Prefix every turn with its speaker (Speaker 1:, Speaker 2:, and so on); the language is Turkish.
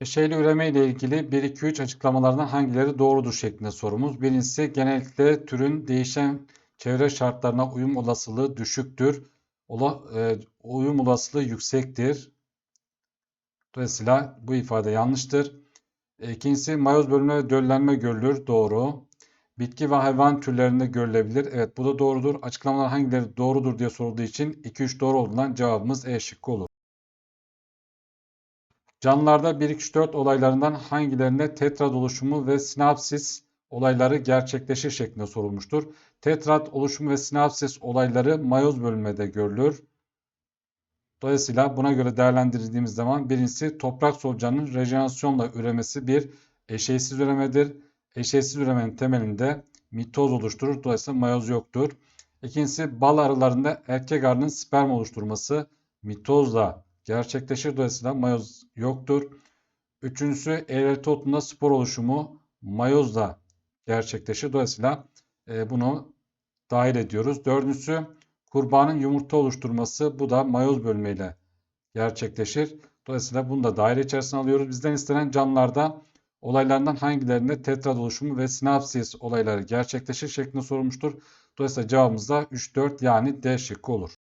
Speaker 1: Eşeğli üreme ile ilgili 1-2-3 açıklamalarından hangileri doğrudur şeklinde sorumuz. Birincisi genellikle türün değişen çevre şartlarına uyum olasılığı düşüktür. Ola, e, uyum olasılığı yüksektir. Dolayısıyla bu ifade yanlıştır. E, İkincisi mayoz bölünme ve döllenme görülür. Doğru. Bitki ve hayvan türlerinde görülebilir. Evet bu da doğrudur. Açıklamalar hangileri doğrudur diye sorulduğu için 2-3 doğru olduğundan cevabımız E şıkkı olur. Canlılarda 1-2-3-4 olaylarından hangilerinde tetrad oluşumu ve sinapsis olayları gerçekleşir şeklinde sorulmuştur. Tetrad oluşumu ve sinapsis olayları mayoz bölünmede görülür. Dolayısıyla buna göre değerlendirdiğimiz zaman birincisi toprak solucanının rejenerasyonla üremesi bir eşeysiz üremedir. Eşeysiz üremenin temelinde mitoz oluşturur. Dolayısıyla mayoz yoktur. İkincisi bal arılarında erkek arının sperm oluşturması mitozla gerçekleşir. Dolayısıyla mayoz yoktur. Üçüncüsü eğrelti otunda spor oluşumu mayozla gerçekleşir. Dolayısıyla e, bunu dahil ediyoruz. Dördüncüsü kurbanın yumurta oluşturması bu da mayoz bölmeyle gerçekleşir. Dolayısıyla bunu da daire içerisine alıyoruz. Bizden istenen canlılarda olaylardan hangilerinde tetrad oluşumu ve sinapsis olayları gerçekleşir şeklinde sorulmuştur. Dolayısıyla cevabımız da 3, 4 yani D şıkkı olur.